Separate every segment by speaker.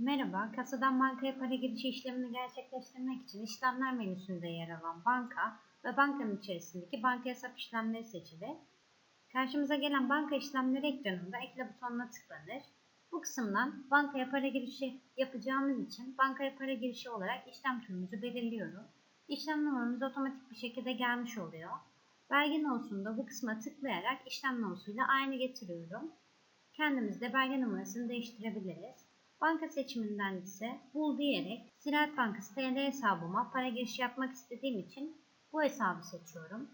Speaker 1: Merhaba, kasadan bankaya para girişi işlemini gerçekleştirmek için işlemler menüsünde yer alan banka ve bankanın içerisindeki banka hesap işlemleri seçilir. Karşımıza gelen banka işlemleri ekranında ekle butonuna tıklanır. Bu kısımdan bankaya para girişi yapacağımız için bankaya para girişi olarak işlem türümüzü belirliyorum. İşlem numaramız otomatik bir şekilde gelmiş oluyor. Belge nosunda bu kısma tıklayarak işlem nosuyla aynı getiriyorum. Kendimiz de belge numarasını değiştirebiliriz. Banka seçiminden ise bul diyerek Ziraat Bankası TL hesabıma para giriş yapmak istediğim için bu hesabı seçiyorum.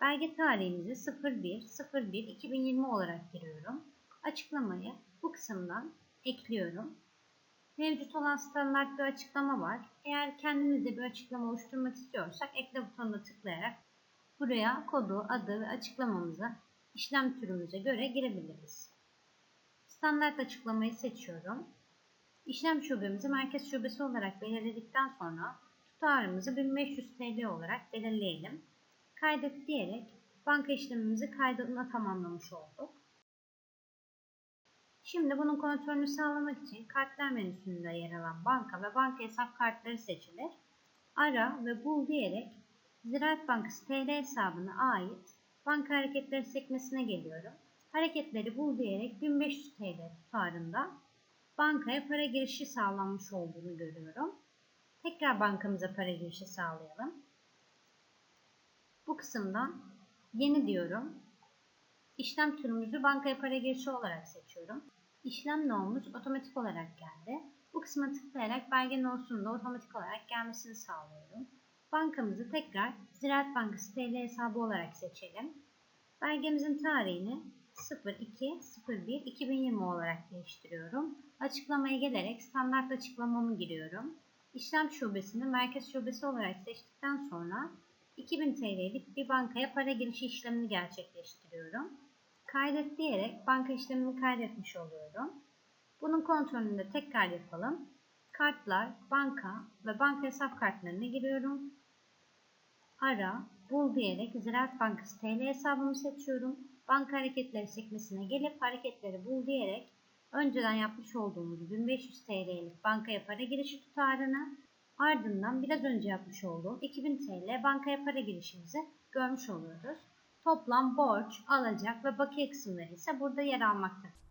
Speaker 1: Belge tarihimizi 01.01.2020 olarak giriyorum. Açıklamayı bu kısımdan ekliyorum. Mevcut olan standart bir açıklama var. Eğer kendimiz bir açıklama oluşturmak istiyorsak ekle butonuna tıklayarak buraya kodu, adı ve açıklamamızı işlem türümüze göre girebiliriz. Standart açıklamayı seçiyorum. İşlem şubemizi merkez şubesi olarak belirledikten sonra tutarımızı 1500 TL olarak belirleyelim. Kaydet diyerek banka işlemimizi kaydına tamamlamış olduk. Şimdi bunun kontrolünü sağlamak için kartlar menüsünde yer alan banka ve banka hesap kartları seçilir. Ara ve bul diyerek Ziraat Bankası TL hesabına ait banka hareketleri sekmesine geliyorum. Hareketleri bul diyerek 1500 TL tutarında bankaya para girişi sağlanmış olduğunu görüyorum. Tekrar bankamıza para girişi sağlayalım. Bu kısımdan yeni diyorum. İşlem türümüzü bankaya para girişi olarak seçiyorum. İşlem no'muz otomatik olarak geldi. Bu kısma tıklayarak belge no'sunun da otomatik olarak gelmesini sağlıyorum. Bankamızı tekrar Ziraat Bankası TL hesabı olarak seçelim. Belgemizin tarihini 02.01.2020 olarak değiştiriyorum. Açıklamaya gelerek standart açıklamamı giriyorum. İşlem şubesini merkez şubesi olarak seçtikten sonra 2000 TL'lik bir bankaya para girişi işlemini gerçekleştiriyorum. Kaydet diyerek banka işlemini kaydetmiş oluyorum. Bunun kontrolünü de tekrar yapalım. Kartlar, banka ve banka hesap kartlarına giriyorum. Ara, bul diyerek Ziraat Bankası TL hesabımı seçiyorum. Banka hareketleri sekmesine gelip hareketleri bul diyerek önceden yapmış olduğumuz 1500 TL'lik bankaya para girişi tutarını ardından biraz önce yapmış olduğum 2000 TL bankaya para girişimizi görmüş oluyoruz. Toplam borç, alacak ve bakiye kısımları ise burada yer almaktadır.